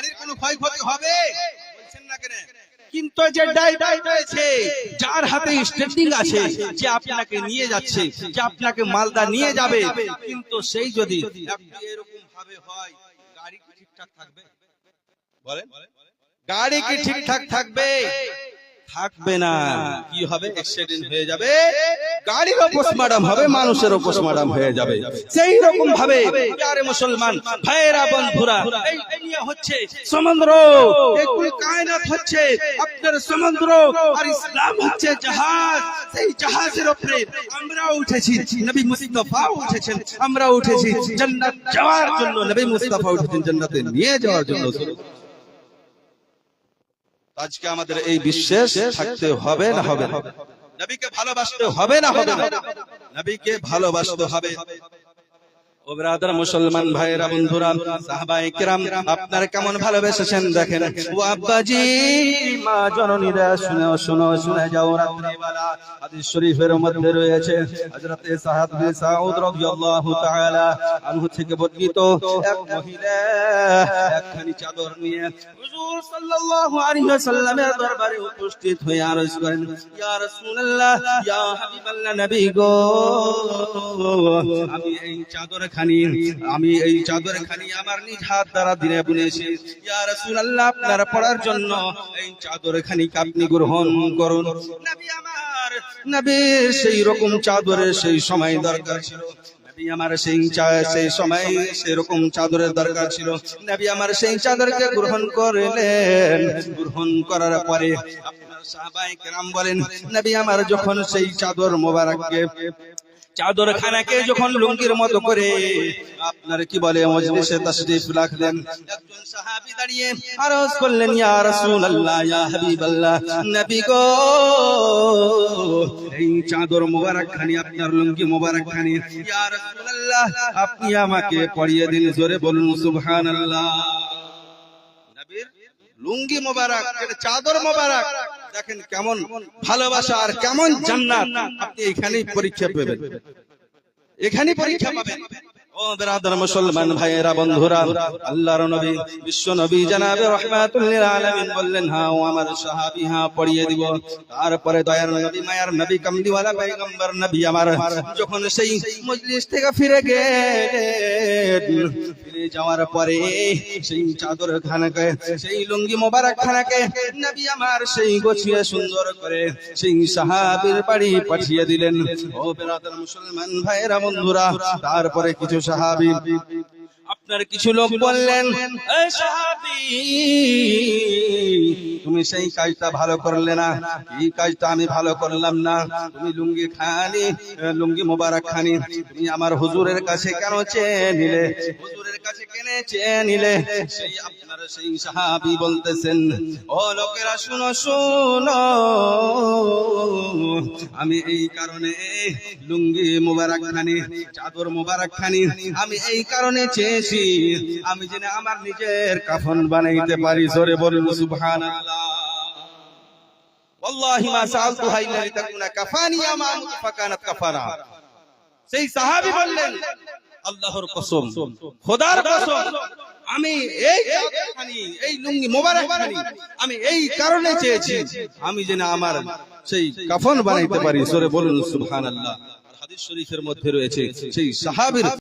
গাড়ির কোনো ক্ষয়ক্ষতি হবে? বলছেন না কেন? কিন্তু যে ড্রাইভার রয়েছে যার হাতে স্টেন্ডিং আছে যে আপনাকে নিয়ে যাচ্ছে যে আপনাকে মালদা নিয়ে যাবে কিন্তু সেই যদি এরকম ভাবে হয় গাড়ি কি ঠিকঠাক থাকবে? বলেন। গাড়ি কি ঠিকঠাক থাকবে? থাকবে না। কি হবে? অ্যাক্সিডেন্ট হয়ে যাবে। গাড়িরও পোস্টমার্টম হবে মানুষেরও পোস্টমার্টম হয়ে যাবে। সেই রকম ভাবে প্যারে মুসলমান ভাইয়েরা বন্ধুরা এই দুনিয়া হচ্ছে। সমুদ্র এই কুল কায়নাত হচ্ছে আপনার সমুদ্র আর ইসলাম হচ্ছে জাহাজ। সেই জাহাজের উপরে আমরা উঠেছি। নবী মুস্তাফা উঠেছেন আমরা উঠেছি। জান্নাত যাওয়ার জন্য নবী মুস্তাফা উঠেছেন জান্নাতে নিয়ে যাওয়ার জন্য। আজকে আমাদের এই বিশ্বাস থাকতে হবে না হবে নবীকে ভালোবাসতে হবে না হবে না। নবীকে ভালোবাসতে হবে। মুসলমান ভাইয়েরা, বন্ধুরা কিরাম, আপনারা কেমন ভালোবেসেছেন দেখেন? ও আব্বাজি, মা জননীরা শুনে, শুনো, শুনে যাও রাত্রিবেলা। হাদিস শরীফের মধ্যে রয়েছে সাহাব বিন সাউদ রাদিয়াল্লাহু তাআলা আনহু থেকে বর্ণিত এক মহিলা, একখানি চাদর নিয়ে হুজুর সাল্লাল্লাহু আলাইহি ওয়াসাল্লামের দরবারে উপস্থিত হয়ে আরজ করেন, ইয়া রাসূলুল্লাহ, ইয়া হাবিবাল্লাহ নবী গো, আমি এই চাদর খানি আমি এই চাদর খানি আমার নিজ হাত দ্বারা দিনে বুনেছি। ইয়া রাসূলুল্লাহ আপনার পড়ার জন্য এই চাদর খানি আপনি গ্রহণ করুন। নবী আমার নবীর সেই রকম চাদরের সেই সময় দরকার ছিল। নবী আমার সেই সেই সময় সেরকম চাদরের দরকার ছিল। নবী আমার সেই চাদরকে গ্রহণ করলেন। গ্রহণ করার পরে যখন সেই চাদর মোবারককে চাদর খানাকে যখন লুঙ্গির মতো করে আপনার কি বলে, মজলিসে রাখলেন, একজন সাহাবী দাঁড়িয়ে আরজ করলেন, ইয়া রাসূলুল্লাহ, ইয়া হাবিবাল্লাহ, নবী গো, এই চাদর মোবারক খানি আপনার লুঙ্গি মোবারক খানি ইয়া রাসূলুল্লাহ, আপনি আমাকে পরিয়ে দিন, জোরে বলুন, সুবহানাল্লাহ। নবীর লুঙ্গি মোবারক, চাদর মোবারক দেখেন কেমন ভালোবাসা আর কেমন জান্নাত আপনি এখানেই পরীক্ষা পাবেন। এখানেই পরীক্ষা পাবেন। মুসলমান ভাইয়েরা, বন্ধুরা, আল্লাহর নবী, বিশ্ব নবী জানাবে রহমাতুল্লিল আলামিন বললেন হ্যাঁ ও আমার সাহাবী হ্যাঁ পড়িয়ে দিব। তারপরে দয়ার নবী, মায়ার নবী, কামলিওয়ালা পয়গম্বর নবী আমার যখন সেই মজলিস থেকে ফিরে গেলেন ফিরে যাওয়ার পরে সেই চাদর খানাকে, সেই লুঙ্গি মোবারক খানাকে নবী আমার সেই গোছিয়ে সুন্দর করে সেই সাহাবীর বাড়ি পাঠিয়ে দিলেন। ও বেরাদার মুসলমান ভাইয়েরা, বন্ধুরা, তারপরে কিছু সাহাবী আপনার কিছু লোক বললেন, "এ সাহাবী, তুমি সেই কাজটা ভালো করলে না, এই কাজটা আমি ভালো করলাম না। তুমি লুঙ্গি খানি, লুঙ্গি মোবারক খানি, তুমি আমার হুজুরের কাছে কেন চেয়ে নিলে? হুজুরের কাছে কেনে চেয়ে নিলে সেই আপনার সেই সাহাবী বলতেছেন ও লোকেরা শুনো শুনো আমি এই কারণে লুঙ্গি মোবারক খানি চাদর মোবারক খানি আমি এই কারণে চেয়েছি আমি যেন আমার নিজের কাফন বানাইতে পারি জোরে বলুন সুবহানাল্লাহ والله ما سألتها إلا لتكون كفاني أمامك فكانت كفانا সেই সাহাবী বললেন আল্লাহর কসম। খোদার কসম। আমি এই এই লুঙ্গি মোবারক আমি এই কারণে চেয়েছি। আমি যেন আমার সেই কাফন বানাইতে পারি। সরে বলুন সুবহানাল্লাহ। আল্লাহ হাদিস শরীফের মধ্যে রয়েছে সেই সাহাবীর